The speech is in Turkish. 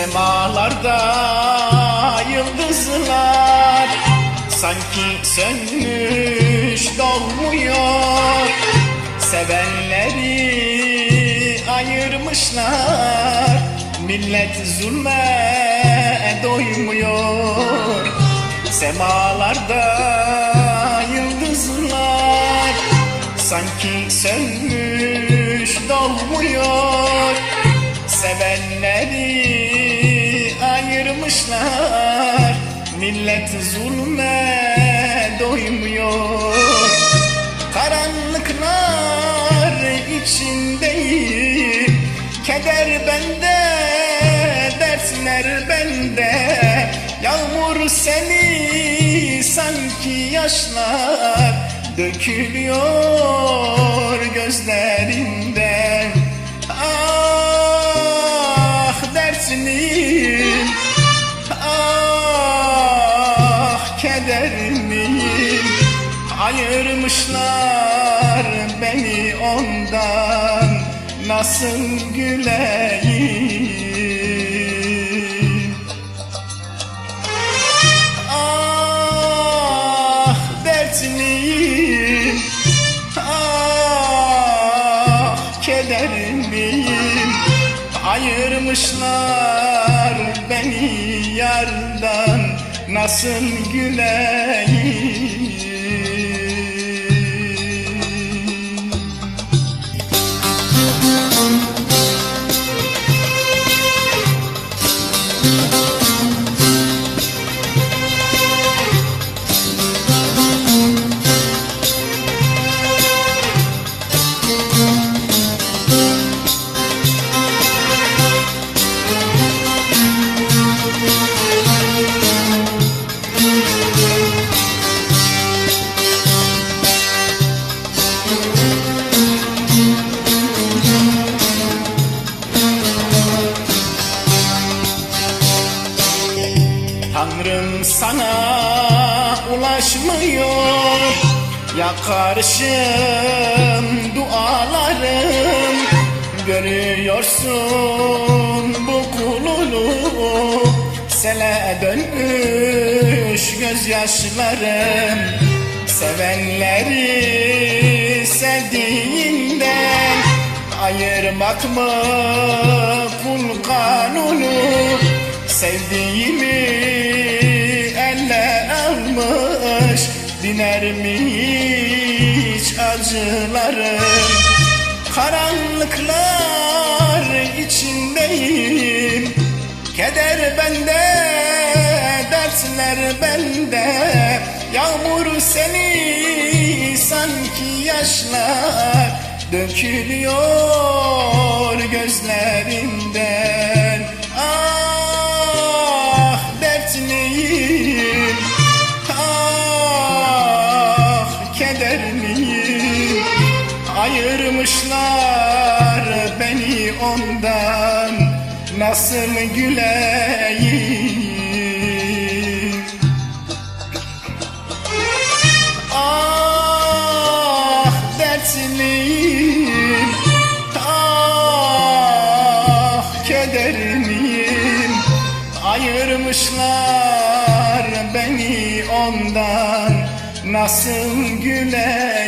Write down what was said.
Semalarda yıldızlar Sanki sönmüş doğmuyor. Sevenleri ayırmışlar Millet zulme doymuyor. Semalarda yıldızlar Sanki sönmüş doğmuyor. Zulme doymuyor. Karanlıklar içindeyim. Keder bende, dertler bende. Yağmur seni sanki yaşlar Dökülüyor gözlerinden Ayırmışlar beni ondan. Nasıl güleyim? Ah dertliyim. Ah kederliyim. Ayırmışlar beni yardan. Nasıl güleyim Tanrım sana ulaşmıyor. Yakarışım dualarım. Görüyorsun bu kulunu. Sele dönmüş gözyaşlarım. Sevenleri sevdiğinden Ayırmak mı kul kanunu? Sevdiğimi Diner mi hiç acılarım Karanlıklar içindeyim. Keder bende, dertler bende. Yağmur seni sanki yaşlar Dökülüyor gözlerinden ondan Nasıl güleyim? Ah dertliyim Ah kederliyim. Ayırmışlar beni ondan Nasıl güleyim